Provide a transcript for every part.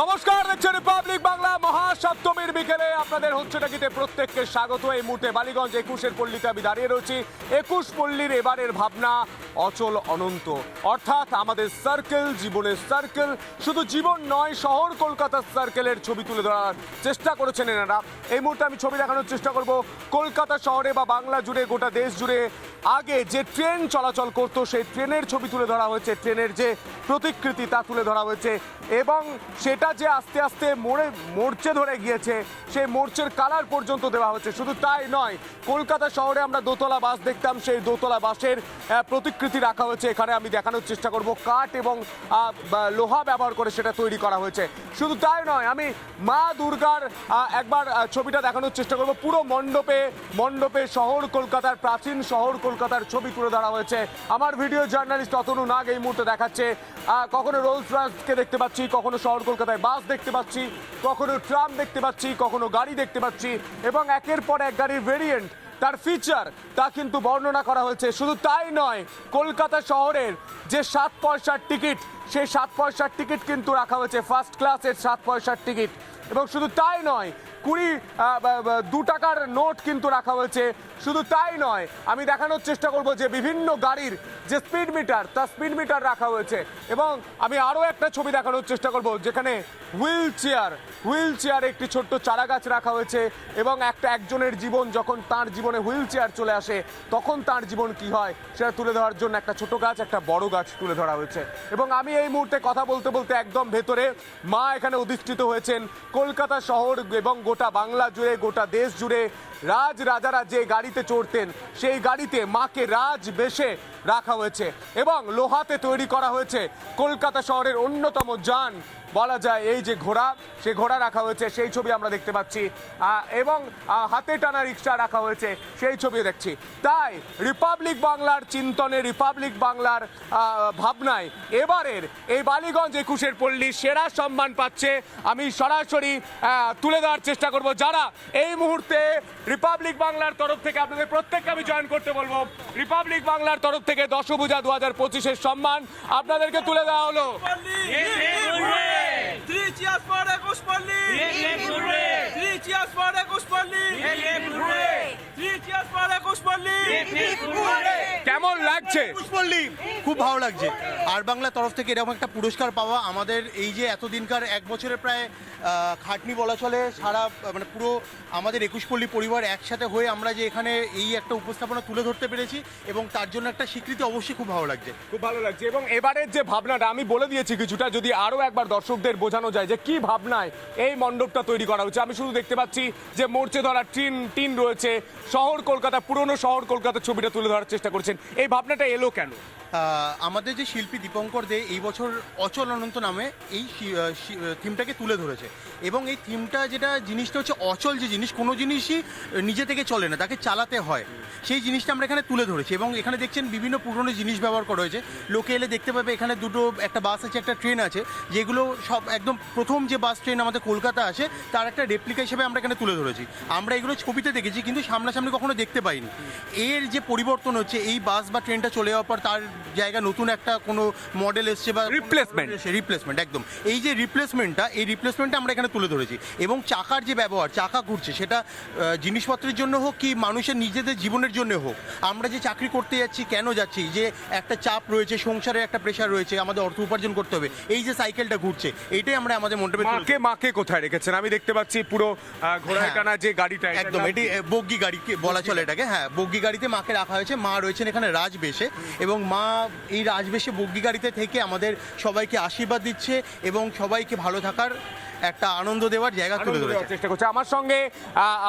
নমস্কার, দেখছেন রিপাবলিক বাংলা মহাসপ্তমীর বিকেলে। আপনাদের হচ্ছে নাকিতে প্রত্যেককে স্বাগত। এই মুহূর্তে বালিগঞ্জ একুশের পল্লীতে আমি দাঁড়িয়ে রয়েছি। একুশ পল্লীর এবারের ভাবনা অচল অনন্ত। অর্থাৎ আমাদের সার্কেল জীবনের সার্কেল শুধু জীবন নয়, শহর কলকাতার সার্কেলের ছবি তুলে ধরার চেষ্টা করেছেন এনারা। এই মুহূর্তে আমি ছবি দেখানোর চেষ্টা করব। কলকাতা শহরে বা বাংলা জুড়ে, গোটা দেশ জুড়ে আগে যে ট্রেন চলাচল করতো, সেই ট্রেনের ছবি তুলে ধরা হয়েছে, ট্রেনের যে প্রতিকৃতি তা তুলে ধরা হয়েছে এবং সেটা যে আস্তে আস্তে মোড়ে মোর্চে ধরে গিয়েছে, সেই মোর্চের কালার পর্যন্ত দেওয়া হচ্ছে শুধু তাই নয়, কলকাতা শহরে আমরা দোতলা বাস দেখতাম, সেই দোতলা বাসের প্রতিকৃতি রাখা হয়েছে। এখানে আমি দেখানোর চেষ্টা করব, কাঠ এবং লোহা ব্যবহার করে সেটা তৈরি করা হয়েছে। শুধু তাই নয়, আমি মা দুর্গার একবার ছবিটা দেখানোর চেষ্টা করব। পুরো মণ্ডপে মণ্ডপে শহর, কলকাতার প্রাচীন শহর কলকাতার ছবি তুলে ধরা হয়েছে। আমার ভিডিও জার্নালিস্ট অতনু নাগ এই মুহূর্তে দেখাচ্ছে। কখনো রোলস রয়েসকে দেখতে পাচ্ছি, কখনো শহর কলকাতায় বাস দেখতে পাচ্ছি, কখনো ট্রাম দেখতে পাচ্ছি, কখনো গাড়ি দেখতে পাচ্ছি এবং একের পর এক গাড়ির ভেরিয়েন্ট তার ফিচার তা কিন্তু বর্ণনা করা হয়েছে। শুধু তাই নয়, কলকাতা শহরের যে সাত পয়সার টিকিট সেই সাত পয়সার টিকিট কিন্তু রাখা হয়েছে। ফার্স্ট ক্লাসের সাত পয়সার টিকিট এবং শুধু তাই নয় কুড়ি দু টাকার নোট কিন্তু রাখা হয়েছে। শুধু তাই নয়, আমি দেখানোর চেষ্টা করব যে বিভিন্ন গাড়ির যে স্পিড মিটার তা স্পিড মিটার রাখা হয়েছে। এবং আমি আরও একটা ছবি দেখানোর চেষ্টা করব, যেখানে হুইল চেয়ার হুইল চেয়ার একটি ছোট্ট চারা গাছ রাখা হয়েছে এবং একটা একজনের জীবন যখন তার জীবনে হুইল চেয়ার চলে আসে, তখন তার জীবন কি হয় সেটা তুলে ধরার জন্য একটা ছোট গাছ, একটা বড় গাছ তুলে ধরা হয়েছে। এবং আমি এই মুহূর্তে কথা বলতে বলতে একদম ভেতরে মা এখানে অধিষ্ঠিত হয়েছেন। কলকাতা শহর এবং গোটা বাংলা জুড়ে গোটা দেশ জুড়ে রাজ রাজারা যে গাড়িতে চড়তেন, সেই গাড়িতে মাকে রাজ বেশে রাখা হয়েছে এবং লোহাতে তৈরি করা হয়েছে। কলকাতা শহরের অন্যতম যান, বলা যায় এই যে ঘোড়া, সে ঘোড়া রাখা হয়েছে, সেই ছবি আমরা দেখতে পাচ্ছি। এবং হাতে টানা রিক্সা রাখা হয়েছে, সেই ছবি দেখছি। তাই রিপাবলিক বাংলার চিন্তনে, রিপাবলিক বাংলার ভাবনায় এবারের এই বালিগঞ্জ একুশের পল্লী সেরা সম্মান পাচ্ছে। আমি সরাসরি তুলে দেওয়ার চেষ্টা করব। যারা এই মুহূর্তে রিপাবলিক বাংলার তরফ থেকে আপনাদের প্রত্যেককে আমি জয়েন করতে বলব। রিপাবলিক বাংলার তরফ থেকে দশভূজা দু হাজার পঁচিশের সম্মান আপনাদেরকে তুলে দেওয়া হলো। Three cheers কেমন লাগছে? পুষ্পল্লী খুব ভালো লাগছে। আর বাংলা তরফ থেকে এরকম একটা পুরস্কার পাওয়া আমাদের এই যে এতদিনকার এক বছরের প্রায় খাটনি বলা চলে সারা মানে পুরো আমাদের একুশপল্লী পরিবার একসাথে হয়ে আমরা যে এখানে এই একটা উপস্থাপনা তুলে ধরতে পেরেছি এবং তার জন্য একটা স্বীকৃতি অবশ্যই খুব ভালো লাগছে। খুব ভালো লাগছে। এবং এবারের যে ভাবনাটা আমি বলে দিয়েছি কিছুটা যদি আরও একবার দর্শকদের বোঝানো যায় যে কি ভাবনায় এই মণ্ডপটা তৈরি করা হচ্ছে। আমি শুধু দেখতে পাচ্ছি যে মোর্চে ধরা টিন টিন রয়েছে। শহর কলকাতা পুরনো শহর কলকাতার ছবিটা তুলে ধরার চেষ্টা করছেন। এই ভাবনাটা এলো কেন? আমাদের যে শিল্পী দীপঙ্কর দে এই বছর অচল অনন্ত নামে এই থিমটাকে তুলে ধরেছে। এবং এই থিমটা যেটা জিনিসটা হচ্ছে অচল যে জিনিস, কোনো জিনিসই নিজে থেকে চলে না, তাকে চালাতে হয়। সেই জিনিসটা আমরা এখানে তুলে ধরেছি এবং এখানে দেখছেন বিভিন্ন পুরনো জিনিস ব্যবহার করা হয়েছে। লোকে এলে দেখতে পাবে এখানে দুটো, একটা বাস আছে, একটা ট্রেন আছে, যেগুলো সব একদম প্রথম যে বাস ট্রেন আমাদের কলকাতা আসে, তার একটা রেপ্লিকা হিসেবে আমরা এখানে তুলে ধরেছি। আমরা এগুলো ছবিতে দেখেছি, কিন্তু সামনাসামনি কখনো দেখতে পাইনি। এর যে পরিবর্তন হচ্ছে এই বাস বা ট্রেনটা চলে যাওয়ার পর তার জায়গা নতুন একটা কোনো মডেল এসছে বা Replacement. রিপ্লেসমেন্ট একদম এই যে রিপ্লেসমেন্টটা এই রিপ্লেসমেন্টটা আমরা এখানে তুলে ধরেছি এবং চাকার যে ব্যবহার চাকা ঘুরছে সেটা জিনিসপত্রের জন্য হোক কি মানুষের নিজেদের জীবনের জন্য হোক আমরা যে চাকরি করতে যাচ্ছি কেন যাচ্ছি যে একটা চাপ রয়েছে সংসারের একটা প্রেশার রয়েছে আমাদের অর্থ উপার্জন করতে হবে এই যে সাইকেলটা ঘুরছে এইটাই আমরা আমাদের মন্ডপে তুলে মাকে মাকে কোথায় রেখেছেন আমি দেখতে পাচ্ছি পুরো ঘোড়ায় হ্যাঁ। টানা যে গাড়িটা একদম এটি? বগ্গি গাড়ি বলা চলে এটাকে হ্যাঁ বগ্গি গাড়িতে মাকে রাখা হয়েছে। মা রয়েছেন এখানে রাজবেশে এবং মা এই রাজবেশে বগ্গি গাড়িতে থেকে আমাদের সবাইকে আশীর্বাদ দিচ্ছে এবং সবাইকে ভালো থাকার একটা আনন্দ দেওয়ার জায়গা তুলে ধরেছে দেওয়ার চেষ্টা করছে। আমার সঙ্গে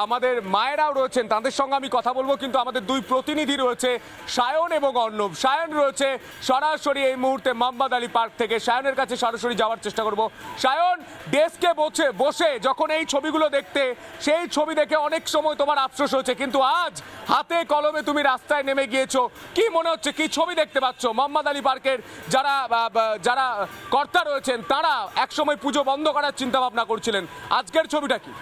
আমাদের মায়েরাও রয়েছেন তাদের সঙ্গে আমি কথা বলব কিন্তু আমাদের দুই প্রতিনিধি রয়েছে সায়ন এবং অর্ণব। সায়ন রয়েছে সরাসরি এই মুহূর্তে মোহাম্মদ আলী পার্ক থেকে। সায়নের কাছে সরাসরি যাওয়ার চেষ্টা করব। সায়ন ডেস্কে বসে বসে যখন এই ছবিগুলো দেখতে সেই ছবি দেখে অনেক সময় তোমার আফসোস হয়েছে কিন্তু আজ হাতে কলমে তুমি রাস্তায় নেমে গিয়েছো। কি মনে হচ্ছে কি ছবি দেখতে পাচ্ছ? মোহাম্মদ আলী পার্কের যারা যারা কর্তা রয়েছেন তারা একসময় পুজো বন্ধ করার চিন্তা ভাবনা করছিলেন। আজকের ছবিটা কি?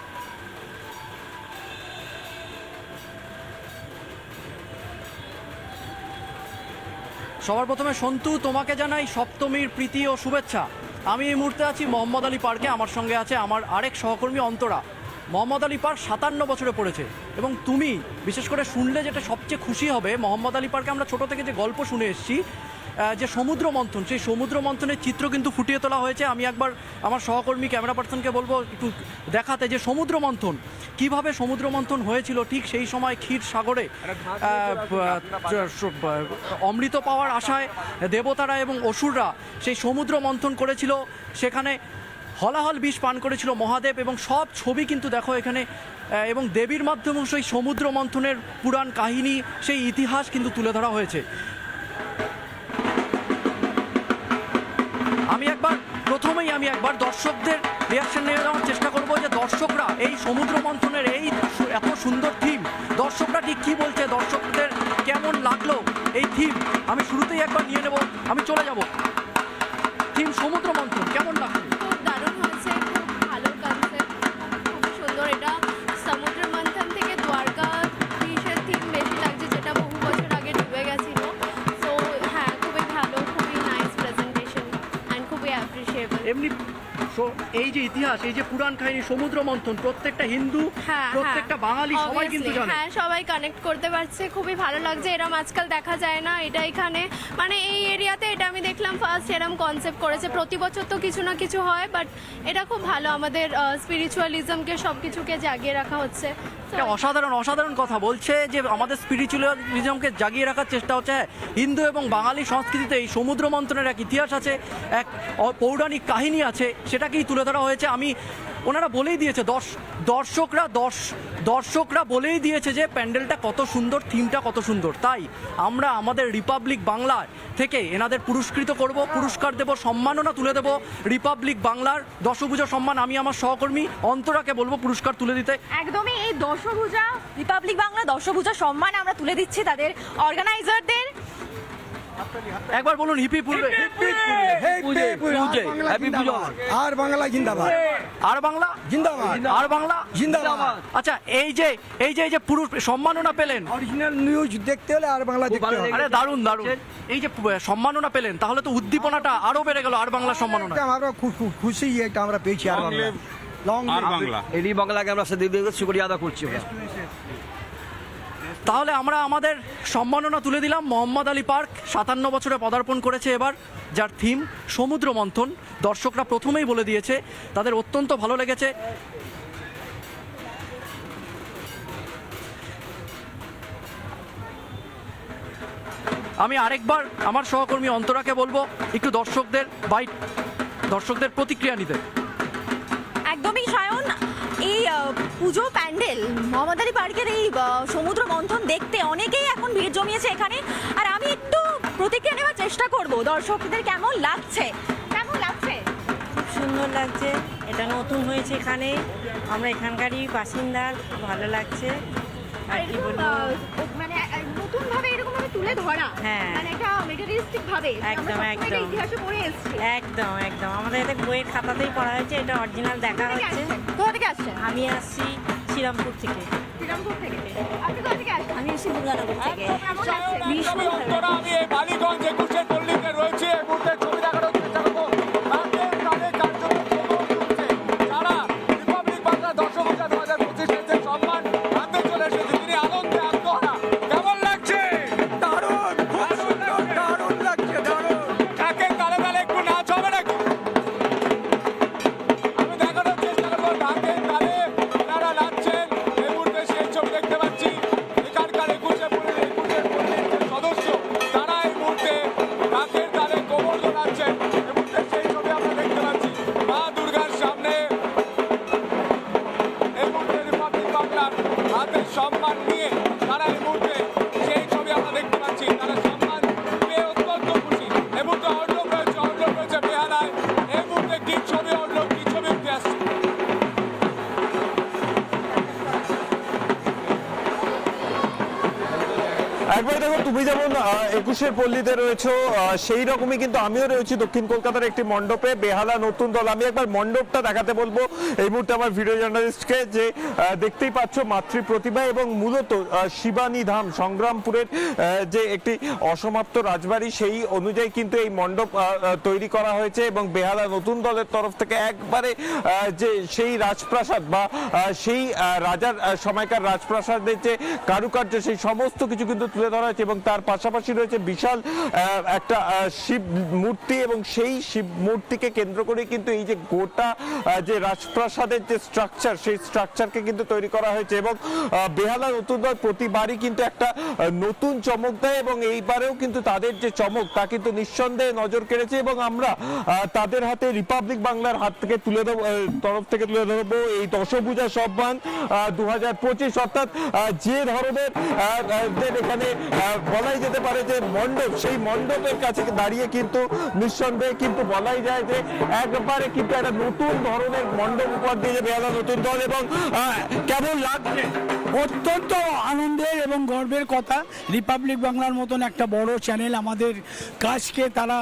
সবার প্রথমে সন্তু, তোমাকে জানাই সপ্তমীর প্রীতি ও শুভেচ্ছা। আমি এই মুহূর্তে আছি মোহাম্মদ আলী পার্কে, আমার সঙ্গে আছে আমার আরেক সহকর্মী অন্তরা। মোহাম্মদ আলী পার্ক সাতান্ন বছরে পড়েছে এবং তুমি, বিশেষ করে শুনলে যেটা সবচেয়ে খুশি হবে, মোহাম্মদ আলী পার্কে আমরা ছোট থেকে যে গল্প শুনে এসেছি যে সমুদ্র মন্থন, সেই সমুদ্র মন্থনের চিত্র কিন্তু ফুটিয়ে তোলা হয়েছে। আমি একবার আমার সহকর্মী, ক্যামেরা পার্সনকে বলব, একটু দেখাতে যে সমুদ্র মন্থন, কীভাবে সমুদ্র মন্থন হয়েছিল ঠিক সেই সময় ক্ষীর সাগরে অমৃত পাওয়ার আশায় দেবতারা এবং অসুররা সেই সমুদ্র মন্থন করেছিল। সেখানে হলাহল বিষ পান করেছিল মহাদেব এবং সব ছবি কিন্তু দেখো এখানে এবং দেবীর মাধ্যমে সেই সমুদ্র মন্থনের পুরাণ কাহিনী, সেই ইতিহাস কিন্তু তুলে ধরা হয়েছে। আমি একবার, প্রথমেই আমি একবার দর্শকদের রিয়াকশন নিয়ে যাওয়ার চেষ্টা করব যে দর্শকরা এই সমুদ্র মন্থনের এই এত সুন্দর থিম দর্শকরা ঠিক কী বলছে, দর্শকদের কেমন লাগল এই থিম আমি শুরুতেই একবার নিয়ে নেব, আমি চলে যাব। থিম সমুদ্র মন্থন, কেমন লাগল? এই যে ইতিহাস এই যে পুরাণ কাহিনী সমুদ্র মন্থন প্রত্যেকটা হিন্দু হ্যাঁ প্রত্যেকটা হ্যাঁ। বাঙালি সবাই কিন্তু জানে হ্যাঁ সবাই কানেক্ট করতে পারছে খুবই ভালো লাগছে এরম আজকাল দেখা যায় না এটা এখানে মানে এই এরিয়াতে এটা আমি দেখলাম ফার্স্ট এরম কনসেপ্ট করেছে প্রতি বছর তো কিছু না কিছু হয় বাট এটা খুব ভালো আমাদের স্পিরিচুয়ালিজমকে সব কিছুকে জাগিয়ে রাখা হচ্ছে So, একটা অসাধারণ অসাধারণ কথা বলছে যে আমাদের স্পিরিচুয়ালিজমকে জাগিয়ে রাখার চেষ্টা হচ্ছে। হ্যাঁ, হিন্দু এবং বাঙালি সংস্কৃতিতে এই সমুদ্র মন্ত্রণের এক ইতিহাস আছে এক পৌরাণিক কাহিনী আছে সেটাকেই তুলে ধরা হয়েছে। আমি ওনারা বলেই দিয়েছে দর্শ দর্শকরা দর্শ দর্শকরা বলেই দিয়েছে যে প্যান্ডেলটা কত সুন্দর থিমটা কত সুন্দর। তাই আমরা আমাদের রিপাবলিক বাংলার থেকে এনাদের পুরস্কৃত করব পুরস্কার দেব সম্মাননা তুলে দেব রিপাবলিক বাংলার দশভুজা সম্মান। আমি আমার সহকর্মী অন্তরাকে বলব পুরস্কার তুলে দিতে। একদমই এই দশভূজা রিপাবলিক বাংলা দশভূজা সম্মান আমরা তুলে দিচ্ছি তাদের অর্গানাইজারদের একবার বলুন হিপি পূর্বে আর বাংলা? জিন্দাবাদ আর বাংলা জিন্দাবাদ আর বাংলা? জিন্দাবাদ। আচ্ছা এই যে এই যে এই যে পুরুষ সম্মাননা পেলেন। অরিজিনাল নিউজ দেখতে হলে আর বাংলা দেখতে হবে। আরে দারুণ দারুণ। এই যে সম্মাননা পেলেন তাহলে তো উদ্দীপনাটা আরও বেড়ে গেল আর বাংলা সম্মাননা। আমরা খুব খুব খুশি এটা আমরা পেয়েছি আর বাংলা আর বাংলা। বাংলাকে আমরা সেদিক শুক্রিয়া আদা করছি তাহলে আমরা আমাদের সম্মাননা তুলে দিলাম। মোহাম্মদ আলী পার্ক সাতান্ন বছরে পদার্পণ করেছে এবার যার থিম সমুদ্র মন্থন। দর্শকরা প্রথমেই বলে দিয়েছে তাদের অত্যন্ত ভালো লেগেছে। আমি আরেকবার আমার সহকর্মী অন্তরাকে বলব একটু দর্শকদের বাইট দর্শকদের প্রতিক্রিয়া নিতে। পুজো প্যান্ডেল। মমতারি পার্কের এই সমুদ্র মন্থন দেখতে অনেকেই এখন ভিড় জমিয়েছে এখানে। আর আমি একটু প্রতিক্রিয়া নেওয়ার চেষ্টা করব। দর্শকদের কেমন লাগছে? কেমন লাগছে? খুব সুন্দর লাগছে। এটা নতুন হয়েছে এখানে। আমরা এখানকারই বাসিন্দা। ভালো লাগছে। আর কি বলব? তুলে ধরা। হ্যাঁ। মানে একটা মেটারিস্টিক ভাবে। একদম, একদম। ইতিহাসে পড়ে এসেছি। একদম একদম। আমাদের এটা বইয়ের খাতাতেই পড়া হয়েছে এটা অরিজিনাল দেখা হচ্ছে কোথা থেকে আসছেন? আমি আসছি শ্রীরামপুর থেকে। শ্রীরামপুর থেকে। আপনি কোথা থেকে আসছেন? আমি এসেছি দুর্গানগর থেকে। আমি এই বালিগঞ্জ একুশে পল্লীতে রয়েছে। এই মুহূর্তে ছবি দেখানোর আহ, পল্লীতে রয়েছে সেই রকমই কিন্তু আমিও রয়েছি দক্ষিণ কলকাতার একটি মণ্ডপে বেহালা নতুন দল। আমি একবার মণ্ডপটা দেখাতে বলব। এই মুহূর্তে আমার ভিডিও জার্নালিস্টকে যে দেখতেই পাচ্ছ মাতৃ প্রতিভা এবং মূলত শিবানী ধাম সংগ্রামপুরের যে একটি অসমাপ্ত রাজবাড়ি সেই অনুযায়ী কিন্তু এই মণ্ডপ তৈরি করা হয়েছে এবং বেহালা নতুন দলের তরফ থেকে একবারে যে সেই রাজপ্রাসাদ বা সেই রাজার সময়কার রাজপ্রাসাদের যে কারুকার্য সেই সমস্ত কিছু কিন্তু তুলে ধরা হয়েছে এবং তার পাশাপাশি রয়েছে বিশাল একটা শিব মূর্তি এবং সেই শিব মূর্তিকে কেন্দ্র করে কিন্তু এই যে গোটা যে রাজপ্রাসাদের যে স্ট্রাকচার সেই স্ট্রাকচারকে কিন্তু তৈরি করা হয়েছে এবং বেহালা নতুন দল প্রতিবারই কিন্তু একটা নতুন চমক দেয় এবং এইবারেও কিন্তু তাদের যে চমক তা কিন্তু নিঃসন্দেহে নজর কেড়েছে এবং আমরা তাদের হাতে রিপাবলিক বাংলার হাত থেকে তুলে দেবো তরফ থেকে তুলে ধরবো এই দশভূজা সম্মান দু হাজার পঁচিশ অর্থাৎ যে ধরনের এখানে বলাই যেতে পারে যে মণ্ডপ, সেই মণ্ডপের কাছে দাঁড়িয়ে কিন্তু নিঃসন্দেহে কিন্তু বলাই যায় যে একবারে কিন্তু একটা নতুন ধরনের মণ্ডপ উপর দিয়ে বেহালা নতুন দল এবং কেমন লাগছে? অত্যন্ত আনন্দের এবং গর্বের কথা। রিপাবলিক বাংলার মতন একটা বড় চ্যানেল আমাদের কাজকে তারা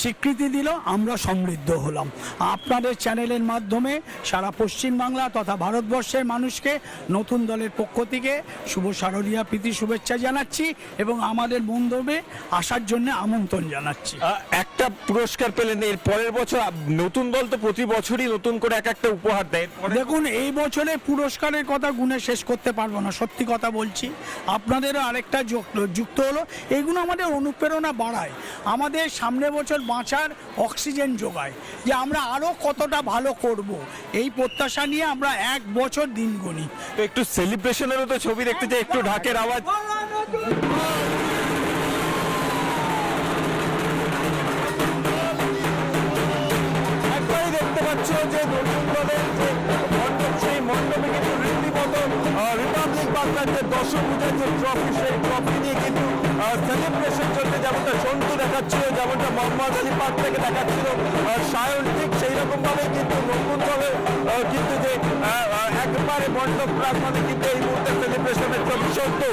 স্বীকৃতি দিল আমরা সমৃদ্ধ হলাম। আপনাদের চ্যানেলের মাধ্যমে সারা পশ্চিম বাংলা তথা ভারতবর্ষের মানুষকে নতুন দলের পক্ষ থেকে শুভ শারদীয়া প্রীতি শুভেচ্ছা জানাচ্ছি এবং আমাদের মণ্ডপে আসার জন্য আমন্ত্রণ জানাচ্ছি। একটা পুরস্কার পেলেন এর পরের বছর নতুন দল তো প্রতি বছরই নতুন করে এক একটা উপহার দেয়। দেখুন এই বছরে পুরস্কারের কথা গুণে শেষ করতে পারব না, সত্যি কথা বলছি। আপনাদেরও আরেকটা যুক্ত- হলো, এগুলো আমাদের অনুপ্রেরণা বাড়ায়, আমাদের সামনে বছর বাঁচার অক্সিজেন যোগায়, যে আমরা আরও কতটা ভালো করব। এই প্রত্যাশা নিয়ে আমরা এক বছর দিন গুনি। একটু সেলিব্রেশনেরও তো ছবি দেখতে চাই, একটু ঢাকের আওয়াজ। দেখতে যে নতুন দলের যে মণ্ডপ, সেই মণ্ডপে কিন্তু রিপাবলিক বাংলার যে দর্শক পূজার যে ট্রফি সেই ট্রফি নিয়ে কিন্তু সেলিব্রেশন চলছে যেমনটা সন্তু দেখাচ্ছিল যেমনটা মোহাম্মদ আলী পার্ক থেকে দেখাচ্ছিল সায়ন ঠিক সেই রকমভাবেই কিন্তু নতুন দলের আহ, কিন্তু যে একবারে মণ্ডপ প্রাঙ্গণে কিন্তু এই মুহূর্তে সেলিব্রেশনের চলছে সন্তু।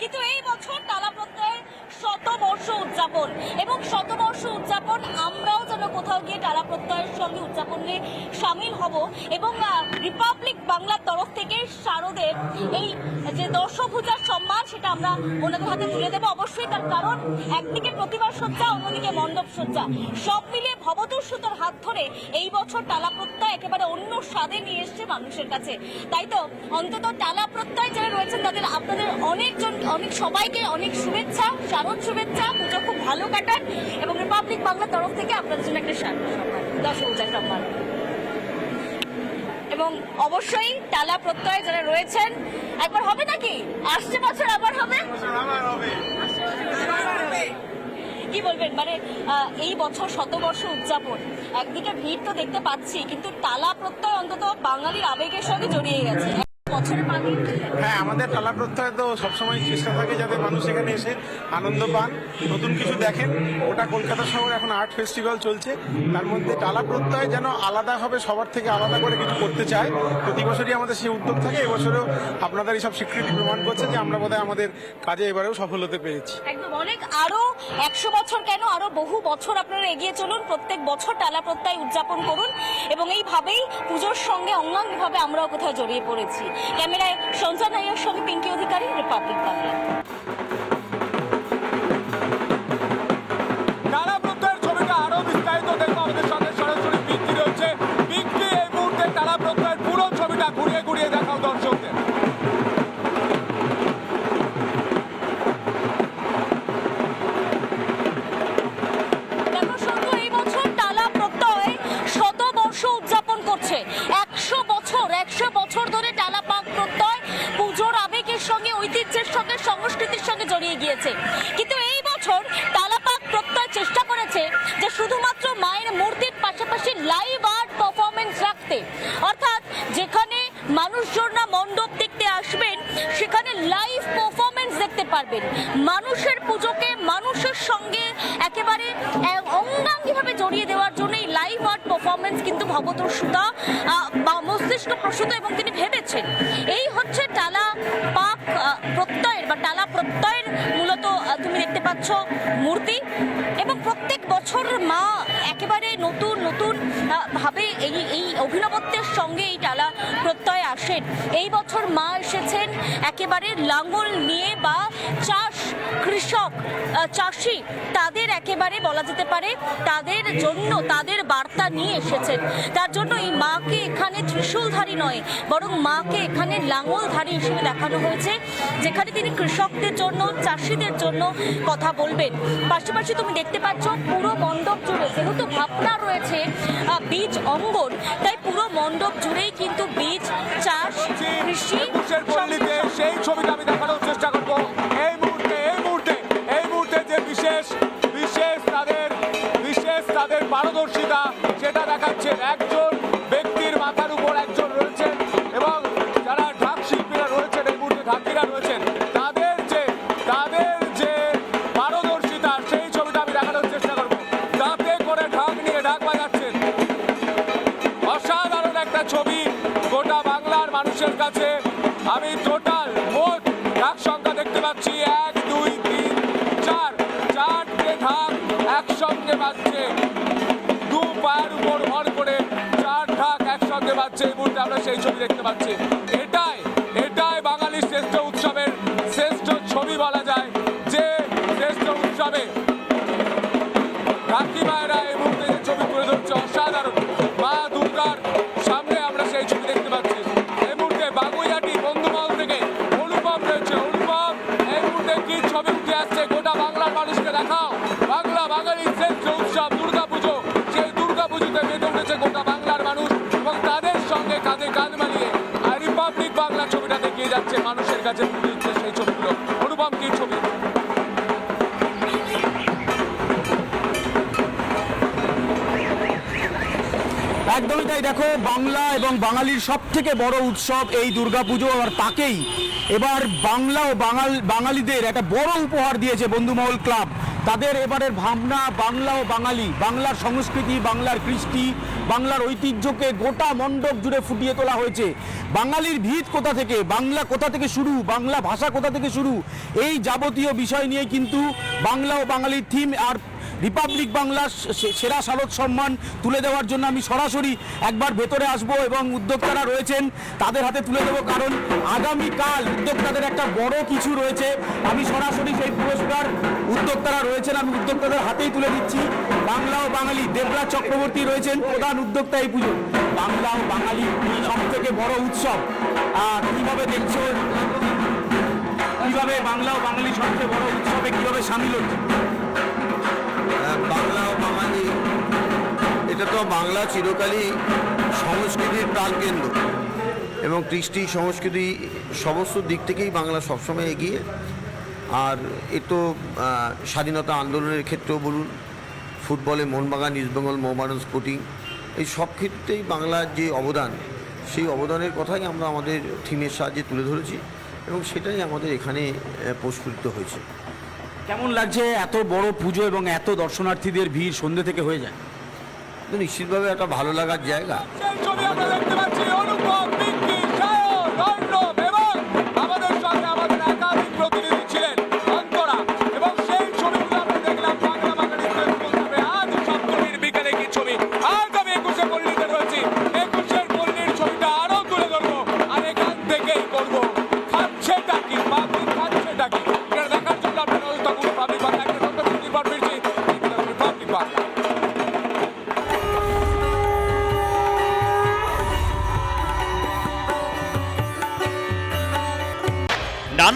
কিন্তু এই বছর শতবর্ষ উদযাপন এবং শতবর্ষ উদযাপন, আমরাও যেন কোথাও গিয়ে টালা প্রত্যয়ের সঙ্গে উদযাপনে সামিল হব এবং রিপাবলিক বাংলার তরফ থেকে শারদের এই যে দর্শভূজার সম্মান, সেটা আমরা ওনাদের হাতে তুলে দেবো অবশ্যই। তার কারণ, একদিকে প্রতিমা সজ্জা, অন্যদিকে মণ্ডপ সজ্জা। সব মিলিয়ে ভবতোষ সুতোর হাত ধরে এই বছর টালা প্রত্যয় একেবারে অন্য স্বাদে নিয়ে এসছে মানুষের কাছে। তাই তো, অন্তত টালা প্রত্যয় যারা রয়েছেন, তাদের আপনাদের অনেকজন, অনেক সবাইকে অনেক শুভেচ্ছা, শারদ শুভেচ্ছা। পুজো খুব ভালো কাটান এবং রিপাবলিক বাংলার তরফ থেকে আপনাদের জন্য একটা দশ পূজার সম্মান। এবং অবশ্যই টালা প্রত্যয় যারা রয়েছেন, একবার হবে নাকি? আসছে বছর, আবার হবে। কি বলবেন? মানে এই বছর শতবর্ষ উদযাপন, একদিকে ভিড় তো দেখতে পাচ্ছি, কিন্তু টালা প্রত্যয় অন্তত বাঙালির আবেগের সঙ্গে জড়িয়ে গেছে। বছরে পানি হ্যাঁ আমাদের টালা প্রত্যয় তো সবসময় চেষ্টা থাকে যাতে মানুষ এখানে এসে আনন্দ পান। নতুন কিছু দেখেন। ওটা কলকাতা শহর এখন আর্ট ফেস্টিভ্যাল চলছে। তার মধ্যে টালা প্রত্যয় যেন আলাদাভাবে সবার থেকে আলাদা করে কিছু করতে চায়। প্রতি বছরই আমাদের সেই উদ্যোগ থাকে। এবছরেও আপনাদের এই সব স্বীকৃতি প্রমাণ করছে যে আমরা বোধহয় আমাদের কাজে এবারেও সফল হতে পেরেছি। একদম অনেক আরও একশো বছর কেন আরও বহু বছর আপনারা এগিয়ে চলুন। প্রত্যেক বছর টালা প্রত্যয় উদযাপন করুন। এবং এইভাবেই পুজোর সঙ্গে অঙ্গাঙ্গিভাবে আমরাও কোথাও জড়িয়ে পড়েছি। ক্যামেরায় সঞ্জয় নাইয়ের সঙ্গে পিঙ্কি অধিকারী রিপাবলিক বাংলা জড়িয়ে গিয়েছে। কিন্তু এই বছর টালা পাক প্রত্যয় চেষ্টা করেছে যে শুধুমাত্র মায়ের মূর্তির পাশাপাশি লাইভ আর্ট পারফরমেন্স রাখতে। অর্থাৎ যেখানে মানুষজনরা মণ্ডপ দেখতে আসবেন, সেখানে লাইভ পারফরমেন্স দেখতে পারবেন। মানুষের পুজোকে মানুষের সঙ্গে একেবারে অঙ্গাঙ্গিভাবে জড়িয়ে দেওয়ার জন্য এই লাইভ আর্ট পারফরমেন্স কিন্তু ভবতোষুতা বা মস্তিষ্ক প্রসূত এবং তিনি ভেবেছেন। এই হচ্ছে টালা পাক প্রত্যয়ের বা টালা পাচ্ছ মূর্তি এবং প্রত্যেক বছর মা একেবারে নতুন নতুন ভাবে এই এই অভিনবত্বের সঙ্গে এই টালা আসেন এই বছর মা এসেছেন একেবারে লাঙ্গল নিয়ে বা চাষ কৃষক চাষি, তাদের একেবারে বলা যেতে পারে তাদের জন্য, তাদের বার্তা নিয়ে এসেছেন। তার জন্য এই মাকে এখানে ত্রিশূলধারী নয়, বরং মাকে এখানে লাঙ্গলধারী হিসেবে দেখানো হয়েছে, যেখানে তিনি কৃষকদের জন্য, চাষিদের জন্য কথা বলবেন। পাশাপাশি তুমি দেখতে পাচ্ছ পুরো মণ্ডপ জুড়ে, যেহেতু ভাবনা রয়েছে বীজ অঙ্গন, তাই পুরো মণ্ডপ জুড়েই কিন্তু বীজ চাষ কৃষি সেই ছবিটা আমি দেখানোর চেষ্টা করব। এই মুহূর্তে আমরা সেই ছবি দেখতে পাচ্ছি। এটাই এটাই বাঙালির যাচ্ছে মানুষের কাছে তুলে দিচ্ছে সেই ছবিগুলো। অনুপম, কি ছবি? একদমই তাই, দেখো, বাংলা এবং বাঙালির সব থেকে বড় উৎসব এই দুর্গাপুজো আর তাকেই। এবার বাংলা ও বাঙাল, বাঙালিদের একটা বড় উপহার দিয়েছে বন্ধুমহল ক্লাব। তাদের এবারের ভাবনা বাংলা ও বাঙালি, বাংলার সংস্কৃতি, বাংলার কৃষ্টি বাংলার ঐতিহ্যকে গোটা মণ্ডপ জুড়ে ফুটিয়ে তোলা হয়েছে। বাঙালির ভিত কোথা থেকে? বাংলা কোথা থেকে শুরু? বাংলা ভাষা কোথা থেকে শুরু? এই যাবতীয় বিষয় নিয়ে কিন্তু বাংলা ও বাঙালির থিম আর রিপাবলিক বাংলার সেরা শারদ সম্মান তুলে দেওয়ার জন্য আমি সরাসরি একবার ভেতরে আসব এবং উদ্যোক্তারা রয়েছেন, তাদের হাতে তুলে দেবো কারণ আগামীকাল উদ্যোক্তাদের একটা বড় কিছু রয়েছে। আমি সরাসরি সেই পুরস্কার উদ্যোক্তারা রয়েছেন, আমি উদ্যোক্তাদের হাতেই তুলে দিচ্ছি। বাংলা ও বাঙালি, দেবরাজ চক্রবর্তী রয়েছেন প্রধান উদ্যোক্তা এই পুজো বাংলা ও বাঙালি সব থেকে বড় উৎসব। আর কীভাবে দেখছ? কীভাবে বাংলা ও বাঙালি সবচেয়ে বড় উৎসবে কীভাবে সামিল হচ্ছে? বাংলা ও বাঙালি। এটা তো বাংলা চিরকালই সংস্কৃতির প্রাণকেন্দ্র। এবং কৃষ্টি, সংস্কৃতি সমস্ত দিক থেকেই বাংলা সবসময় এগিয়ে। আর এ তো স্বাধীনতা আন্দোলনের ক্ষেত্রেও বলুন, ফুটবলে মোহনবাগান ইস্টবেঙ্গল মোহামেডান স্পোর্টিং, এই সব ক্ষেত্রেই বাংলার যে অবদান, সেই অবদানের কথাই আমরা আমাদের থিমের সাহায্যে তুলে ধরেছি এবং সেটাই আমাদের এখানে প্রস্ফুটিত হয়েছে। কেমন লাগছে এত বড় পুজো এবং এত দর্শনার্থীদের ভিড় সন্ধ্যে থেকে হয়ে যায়? তো নিশ্চিতভাবে একটা ভালো লাগার জায়গা।